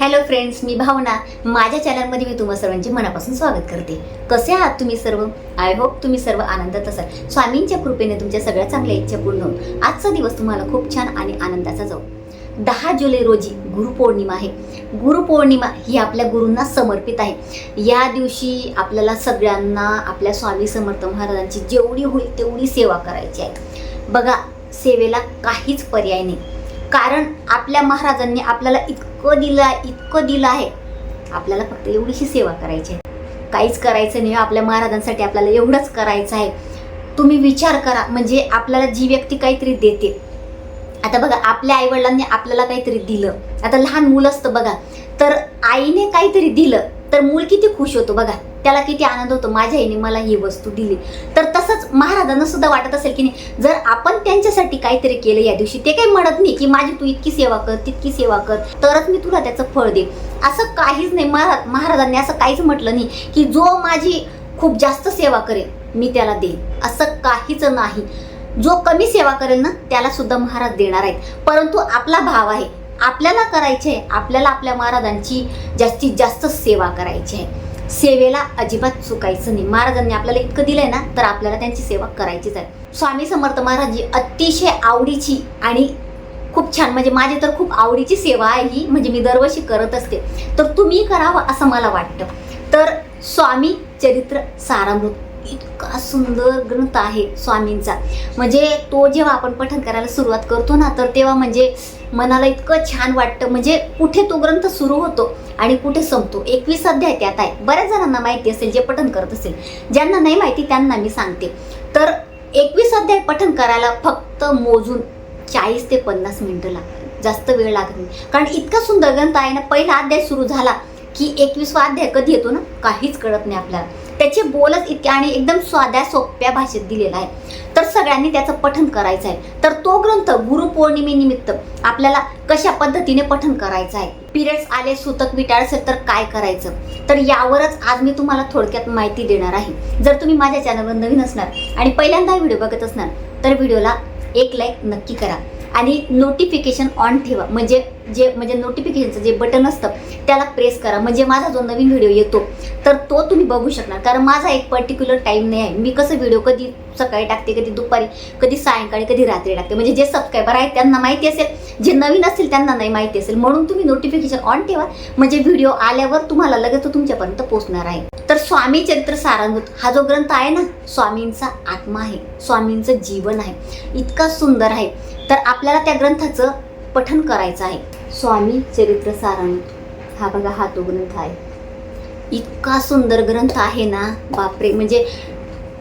Hello friends मी भावना. माझ्या चॅनलमध्ये मी तुम्हा सर्वांचे मनापासून स्वागत करते. कसे आहात तुम्ही सर्व? आय होप तुम्ही सर्व आनंदात असाल. स्वामींच्या कृपेने तुमच्या सगळ्या चांगल्या इच्छा पूर्ण होऊन आजचा दिवस तुम्हाला खूप छान आणि आनंदाचा जाऊ दहा जुलै रोजी गुरुपौर्णिमा आहे. गुरुपौर्णिमा ही आपल्या गुरूंना समर्पित आहे. या दिवशी आपल्याला सगळ्यांना आपल्या स्वामी समर्थ महाराजांची जेवढी होईल तेवढी सेवा करायची आहे. बघा सेवेला काहीच पर्याय नाही. कारण आपल्या महाराजांनी आपल्याला इतकं दिलं इतकं दिलं आहे. आपल्याला फक्त एवढीशी सेवा करायची आहे. काहीच करायचं नाही हो, आपल्या महाराजांसाठी आपल्याला एवढंच करायचं आहे. तुम्ही विचार करा म्हणजे आपल्याला जी व्यक्ती काहीतरी देते. आता बघा आपल्या आईवडिलांनी आपल्याला काहीतरी दिलं. आता लहान मुलं असतं बघा तर आईने काहीतरी दिलं तर मूल किती खुश होतो बघा. त्याला किती आनंद होतो माझ्या आईने मला ही वस्तू दिली. तर महाराजांना सुद्धा वाटत असेल की नाही. जर आपण त्यांच्यासाठी काहीतरी केलं या दिवशी ते काही म्हणत नाही की माझी तू इतकी सेवा कर तितकी सेवा कर तरच मी तुला त्याचं फळ दे असं काहीच नाही. महाराज महाराजांनी असं काहीच म्हटलं नाही की जो माझी खूप जास्त सेवा करेल मी त्याला देईन. असं काहीच नाही. जो कमी सेवा करेल ना त्याला सुद्धा महाराज देणार आहेत. परंतु आपला भाव आहे. आपल्याला करायचे आहे. आपल्याला आपल्या महाराजांची जास्तीत जास्त सेवा करायची आहे. सेवेला अजिबात चुकायचं नाही. महाराजांनी आपल्याला इतकं दिलंय ना तर आपल्याला त्यांची सेवा करायचीच आहे. स्वामी समर्थ महाराज ही अतिशय आवडीची आणि खूप छान म्हणजे माझी तर खूप आवडीची सेवा आहे ही म्हणजे मी दरवर्षी करत असते. तर तुम्ही करावं असं मला वाटतं. तर स्वामी चरित्र सारामृत इतका सुंदर ग्रंथ आहे स्वामींचा. म्हणजे तो जेव्हा आपण पठण करायला सुरुवात करतो ना तर तेव्हा म्हणजे मनाला इतकं छान वाटतं. म्हणजे कुठे तो ग्रंथ सुरू होतो आणि कुठे संपतो. एकवीस अध्याय त्यात आहे. बऱ्याच जणांना माहिती असेल जे पठण करत असेल. ज्यांना नाही माहिती त्यांना मी सांगते. तर एकवीस अध्याय पठण करायला फक्त मोजून चाळीस ते पन्नास मिनटं लागतात. जास्त वेळ लागत नाही. कारण इतका सुंदर ग्रंथ आहे ना पहिला अध्याय सुरू झाला की एकवीसवा अध्याय कधी येतो ना काहीच कळत नाही आपल्याला. त्याचे बोलच इतके आणि एकदम साध्या सोप्या भाषेत दिलेला आहे. तर सगळ्यांनी त्याचं पठन करायचं आहे. तर तो ग्रंथ गुरुपौर्णिमेनिमित्त आपल्याला कशा पद्धतीने पठन करायचं आहे? पिरियड्स आले सुतक विटाळ असेल तर काय करायचं? तर यावरच आज मी तुम्हाला थोडक्यात माहिती देणार आहे. जर तुम्ही माझ्या चॅनलवर नवीन असणार आणि पहिल्यांदा व्हिडिओ बघत असणार तर व्हिडिओला एक लाईक नक्की करा. आणि नोटिफिकेशन ऑन ठेवा. म्हणजे जे म्हणजे नोटिफिकेशनचं जे बटन असतं त्याला प्रेस करा. म्हणजे माझा जो नवीन व्हिडिओ येतो तर तो तुम्ही बघू शकणार. कारण माझा एक पर्टिक्युलर टाईम नाही आहे. मी कसं व्हिडिओ कधी सकाळी टाकते कधी दुपारी कधी सायंकाळी कधी रात्री टाकते. म्हणजे जे सबस्क्रायबर आहेत त्यांना माहिती असेल. जे नवीन असतील त्यांना नाही माहिती असेल. म्हणून तुम्ही नोटिफिकेशन ऑन ठेवा. म्हणजे व्हिडिओ आल्यावर तुम्हाला लगेच तो तुमच्यापर्यंत पोहोचणार आहे. तर स्वामी चरित्र सारांगत हा जो ग्रंथ आहे ना स्वामींचा आत्मा आहे. स्वामींचं जीवन आहे. इतका सुंदर आहे. तर आपल्याला त्या ग्रंथाचं पठन करायचं आहे. स्वामी चरित्र सारांभूत हा बघा हा तो ग्रंथ आहे. इतका सुंदर ग्रंथ आहे ना बापरे. म्हणजे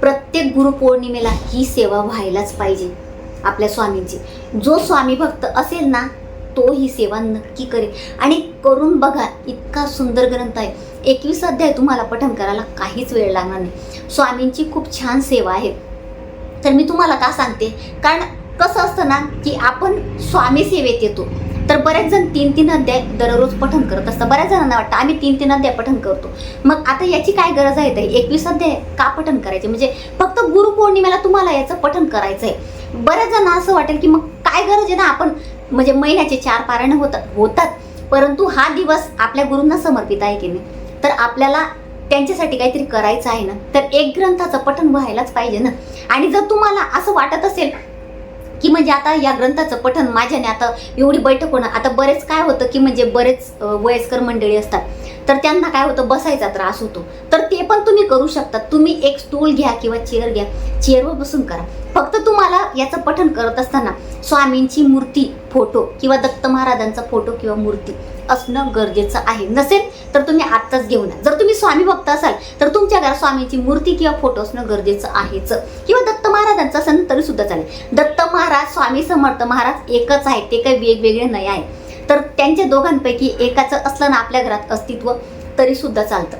प्रत्येक गुरुपौर्णिमेला ही सेवा व्हायलाच पाहिजे आपल्या स्वामींची. जो स्वामी भक्त असेल ना तो ही सेवा नक्की करेल. आणि करून बघा इतका सुंदर ग्रंथ आहे. एकवीस अध्याय तुम्हाला पठन करायला काहीच वेळ लागणार नाही. स्वामींची खूप छान सेवा आहे. तर मी तुम्हाला का सांगते? कारण कसं असतं ना की आपण स्वामी सेवेत येतो. तर बऱ्याच जण तीन तीन अध्याय दररोज पठन करत असतं बऱ्याच जणांना वाटतं आम्ही तीन तीन अध्याय पठन करतो. मग आता याची काय गरज आहे? ते एकवीस अध्याय का पठन करायचे? म्हणजे फक्त गुरुपौर्णिमेला तुम्हाला याचं पठन करायचं आहे बऱ्याच जण असं वाटेल की मग काय गरज आहे ना आपण म्हणजे महिन्याचे चार पारायण होतात होतात. परंतु हा दिवस आपल्या गुरूंना समर्पित आहे की नाही? तर आपल्याला त्यांच्यासाठी काहीतरी करायचं आहे ना तर एक ग्रंथाचं पठन व्हायलाच पाहिजे ना. आणि जर तुम्हाला असं वाटत असेल की म्हणजे आता या ग्रंथाचं पठन माझ्याने आता एवढी बैठक होणार आता बरेच काय होतं की म्हणजे बरेच वयस्कर मंडळी असतात. तर त्यांना काय होतं बसायचा त्रास होतो. तर ते पण तुम्ही करू शकता. तुम्ही एक स्टूल घ्या किंवा चेअर घ्या. चेअरवर बसून करा. फक्त तुम्हाला याचं पठण करत असताना स्वामींची मूर्ती फोटो किंवा दत्त महाराजांचा फोटो किंवा मूर्ती असणं गरजेचं आहे. नसेल तर तुम्ही आत्ताच घेऊन या. जर तुम्ही स्वामी भक्त असाल तर तुमच्या घरात स्वामींची मूर्ती किंवा फोटो असणं गरजेचं आहेच. किंवा दत्त महाराजांचं असेल तरी सुद्धा चालेल. दत्त महाराज स्वामी समर्थ महाराज एकच आहे ते काही वेगवेगळे नाही आहे तर त्यांच्या दोघांपैकी एकाचं असलं ना आपल्या घरात अस्तित्व तरी सुद्धा चालतं.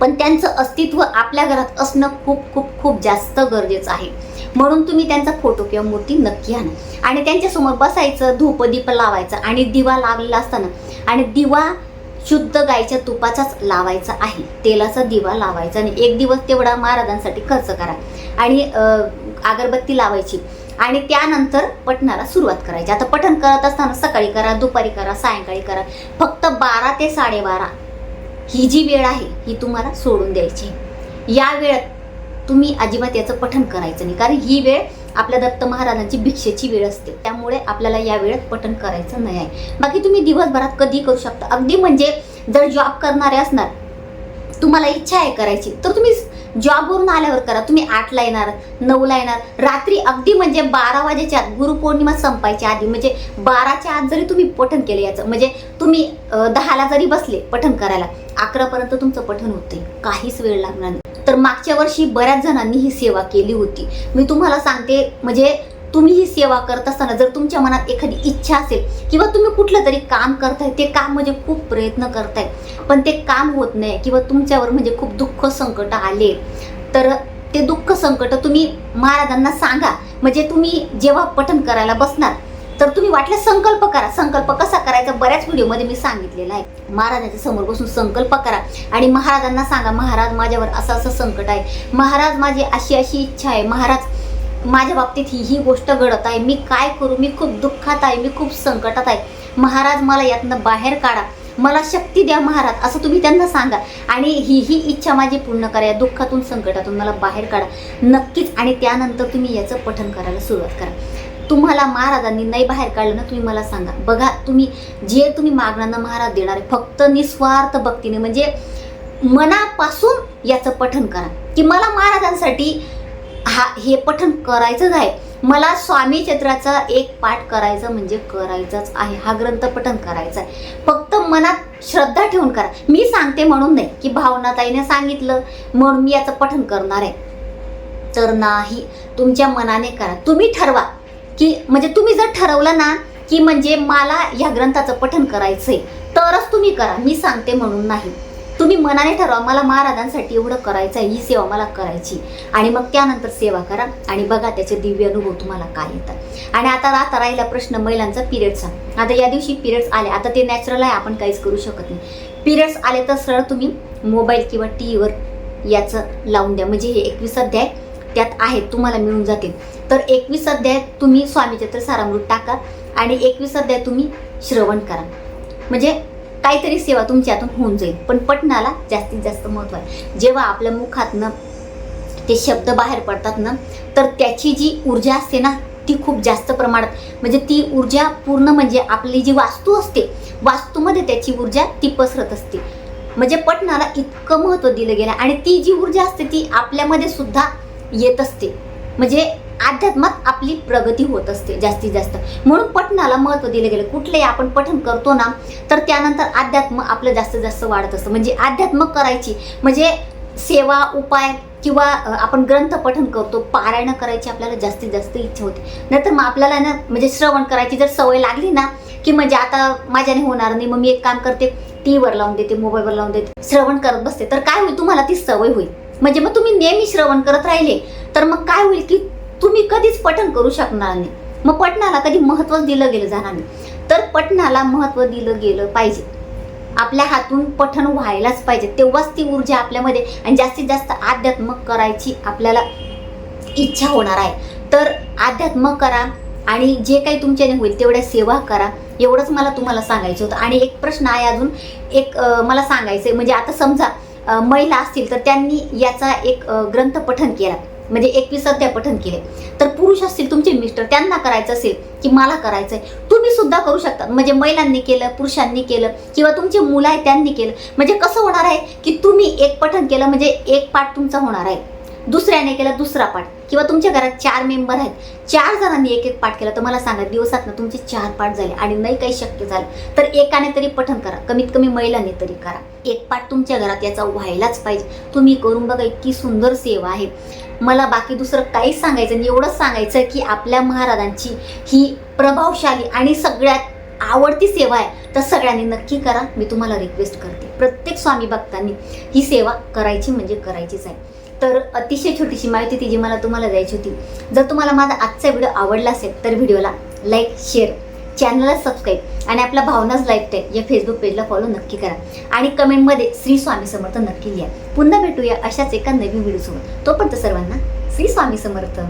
पण त्यांचं अस्तित्व आपल्या घरात असणं खूप खूप खूप जास्त गरजेचं आहे. म्हणून तुम्ही त्यांचा फोटो किंवा मूर्ती नक्की आणा. आणि त्यांच्यासमोर बसायचं धूप दीप आणि दिवा लावलेला असताना आणि दिवा शुद्ध गायच्या तुपाचाच लावायचा आहे. तेलाचा दिवा लावायचा आणि एक दिवस तेवढा महाराजांसाठी खर्च करा. आणि अगरबत्ती लावायची आणि त्यानंतर पठणाला सुरुवात करायची. आता पठण करत असताना सकाळी करा दुपारी करा सायंकाळी करा. फक्त बारा ते साडेबारा ही जी वेळ आहे ही तुम्हाला सोडून द्यायची या वेळेत तुम्ही अजिबात याचं पठण करायचं नाही. कारण ही वेळ आपल्या दत्त महाराजांची भिक्षेची वेळ असते. त्यामुळे आपल्याला या वेळेत पठण करायचं नाही आहे. बाकी तुम्ही दिवसभरात कधी करू शकता. अगदी म्हणजे जर जॉब करणारे असणार तुम्हाला इच्छा आहे करायची तर तुम्ही जॉबवरून आल्यावर करा. तुम्ही आठला येणार नऊला येणार. रात्री अगदी म्हणजे बारा वाजेच्या आत गुरुपौर्णिमा संपायच्या आधी म्हणजे बाराच्या आत जरी तुम्ही पठण केलं याचं म्हणजे तुम्ही दहाला जरी बसले पठण करायला अकरापर्यंत तुमचं पठण होते काहीच वेळ लागणार नाही. तर मागच्या वर्षी बऱ्याच जणांनी ही सेवा केली होती. मी तुम्हाला सांगते म्हणजे तुम्ही ही सेवा करत असताना जर तुमच्या मनात एखादी इच्छा असेल किंवा तुम्ही कुठलं तरी काम करताय ते काम म्हणजे खूप प्रयत्न करताय पण ते काम होत नाही किंवा तुमच्यावर म्हणजे खूप दुःख संकट आले तर ते दुःख संकट तुम्ही महाराजांना सांगा. म्हणजे तुम्ही जेव्हा पठण करायला बसणार तर तुम्ही वाटलं संकल्प करा. संकल्प कसा करायचा? बऱ्याच व्हिडिओमध्ये मी सांगितलेला आहे. महाराजांच्या समोर बसून संकल्प करा. आणि महाराजांना सांगा महाराज माझ्यावर असं असं संकट आहे. महाराज माझी अशी अशी इच्छा आहे. महाराज माझ्या बाबतीत ही ही गोष्ट घडत आहे. मी काय करू? मी खूप दुःखात आहे. मी खूप संकटात आहे. महाराज मला यातनं बाहेर काढा. मला शक्ती द्या महाराज. असं तुम्ही त्यांना सांगा. आणि ही ही इच्छा माझी पूर्ण करा. या दुःखातून संकटातून मला बाहेर काढा. नक्कीच. आणि त्यानंतर तुम्ही याचं पठन करायला सुरुवात करा. तुम्हाला महाराजांनी नाही बाहेर काढलं ना तुम्ही मला सांगा. बघा तुम्ही जे तुम्ही मागणांना महाराज देणार आहे फक्त निस्वार्थ भक्तीने म्हणजे मनापासून याचं पठन करा. की मला महाराजांसाठी हा हे पठन करायचंच आहे. मला स्वामी चित्राचा एक पाठ करायचं म्हणजे करायचंच आहे. हा ग्रंथ पठन करायचा आहे. फक्त मनात श्रद्धा ठेवून करा. मी सांगते म्हणून नाही की भावनाताईने सांगितलं म्हणून मी याचं पठन करणार आहे. तर नाही तुमच्या मनाने करा. तुम्ही ठरवा. की म्हणजे तुम्ही जर ठरवलं ना की म्हणजे मला या ग्रंथाचं पठन करायचंय तरच तुम्ही करा. मी सांगते म्हणून नाही. तुम्ही मनाने ठरवा मला महाराजांसाठी एवढं करायचं आहे ही सेवा मला करायची. आणि मग त्यानंतर सेवा करा आणि बघा त्याचे दिव्य अनुभव तुम्हाला काय येतात. आणि आता आता राहिला प्रश्न महिलांचा पिरियडचा आता या दिवशी पिरियड्स आले. आता ते नॅचरल आहे आपण काहीच करू शकत नाही. पिरियड्स आले तर सरळ तुम्ही मोबाईल किंवा टी व्हीवर याचं लावून द्या. म्हणजे हे एकवीस अध्याय त्यात आहेत तुम्हाला मिळून जातील. तर एकवीस अध्याय तुम्ही स्वामीचत्र सारामृत टाका आणि एकवीस अध्याय तुम्ही श्रवण करा. म्हणजे काहीतरी सेवा तुमच्या हातून होऊन जाईल पण पठणाला जास्तीत जास्त महत्त्व आहे. जेव्हा आपल्या मुखातनं ते शब्द बाहेर पडतात ना तर त्याची जी ऊर्जा असते ना ती खूप जास्त प्रमाणात म्हणजे ती ऊर्जा पूर्ण म्हणजे आपली जी वास्तू असते वास्तूमध्ये त्याची ऊर्जा ती पसरत असते. म्हणजे पठणाला इतकं महत्त्व दिलं गेलं आणि ती जी ऊर्जा असते ती आपल्यामध्ये सुद्धा येत असते. म्हणजे अध्यात्मात आपली प्रगती होत असते जास्तीत जास्त. म्हणून पठणाला महत्त्व दिलं गेलं. कुठलंही आपण पठण करतो ना तर त्यानंतर अध्यात्म आपलं जास्तीत जास्त वाढत असतं. म्हणजे अध्यात्म करायची म्हणजे सेवा उपाय किंवा आपण ग्रंथ पठण करतो पारायणं करायची आपल्याला जास्तीत जास्त इच्छा होते. नाहीतर मग आपल्याला ना म्हणजे श्रवण करायची जर सवय लागली ना की म्हणजे आता माझ्याने होणार नाही मग मी एक काम करते टी व्हीवर लावून देते मोबाईलवर लावून देते श्रवण करत बसते. तर काय होईल? तुम्हाला ती सवय होईल. म्हणजे मग तुम्ही नेहमी श्रवण करत राहिले तर मग काय होईल की तुम्ही कधीच पठण करू शकणार नाही. मग पठणाला कधी महत्त्वच दिलं गेलं जाणार नाही. तर पठणाला महत्त्व दिलं गेलं पाहिजे. आपल्या हातून पठण व्हायलाच पाहिजे. तेव्हाच ती ऊर्जा आपल्यामध्ये आणि जास्तीत जास्त अध्यात्म करायची आपल्याला इच्छा होणार आहे. तर अध्यात्म करा आणि जे काही तुमच्याने होईल तेवढ्या सेवा करा. एवढंच मला तुम्हाला सांगायचं होतं. आणि एक प्रश्न आहे अजून. एक मला सांगायचं आहे म्हणजे आता समजा महिला असतील तर त्यांनी याचा एक ग्रंथ पठन केला. म्हणजे एकवीस अध्याय पठन केले. तर पुरुष असतील तुमचे मिस्टर त्यांना करायचं असेल की मला करायचं आहे तुम्ही सुद्धा करू शकता. म्हणजे महिलांनी केलं पुरुषांनी केलं किंवा तुमचे मुलं आहे त्यांनी केलं. म्हणजे कसं होणार आहे की तुम्ही एक पठन केलं म्हणजे एक पाठ तुमचा होणार आहे. दुसऱ्याने केला दुसरा पाठ. किंवा तुमच्या घरात चार मेंबर आहेत. चार जणांनी एक एक पाठ केला तर मला सांगा दिवसात ना तुमचे चार पाठ झाले आणि नाही काही शक्य झालं तर एकाने तरी पठण करा. कमीत कमी महिलांनी तरी करा. एक पाठ तुमच्या घरात याचा व्हायलाच पाहिजे. तुम्ही करून बघा इतकी सुंदर सेवा आहे. मला बाकी दुसरं काहीच सांगायचं नाही. एवढंच सांगायचं की आपल्या महाराजांची ही प्रभावशाली आणि सगळ्यात आवडती सेवा आहे तर सगळ्यांनी नक्की करा. मी तुम्हाला रिक्वेस्ट करते. प्रत्येक स्वामी भक्तांनी ही सेवा करायची म्हणजे करायचीच आहे. तर अतिशय छोटीशी माहिती ती जी मला तुम्हाला द्यायची होती. जर तुम्हाला माझा आजचा व्हिडिओ आवडला असेल तर व्हिडिओला लाईक शेअर चॅनलला सबस्क्राईब आणि आपला भावनाच लाईफटाईम या फेसबुक पेजला फॉलो नक्की करा. आणि कमेंटमध्ये श्री स्वामी समर्थ नक्की लिहा. पुन्हा भेटूया अशाच एका नवीन व्हिडिओसोबत तोपर्यंत सर्वांना श्री स्वामी समर्थ.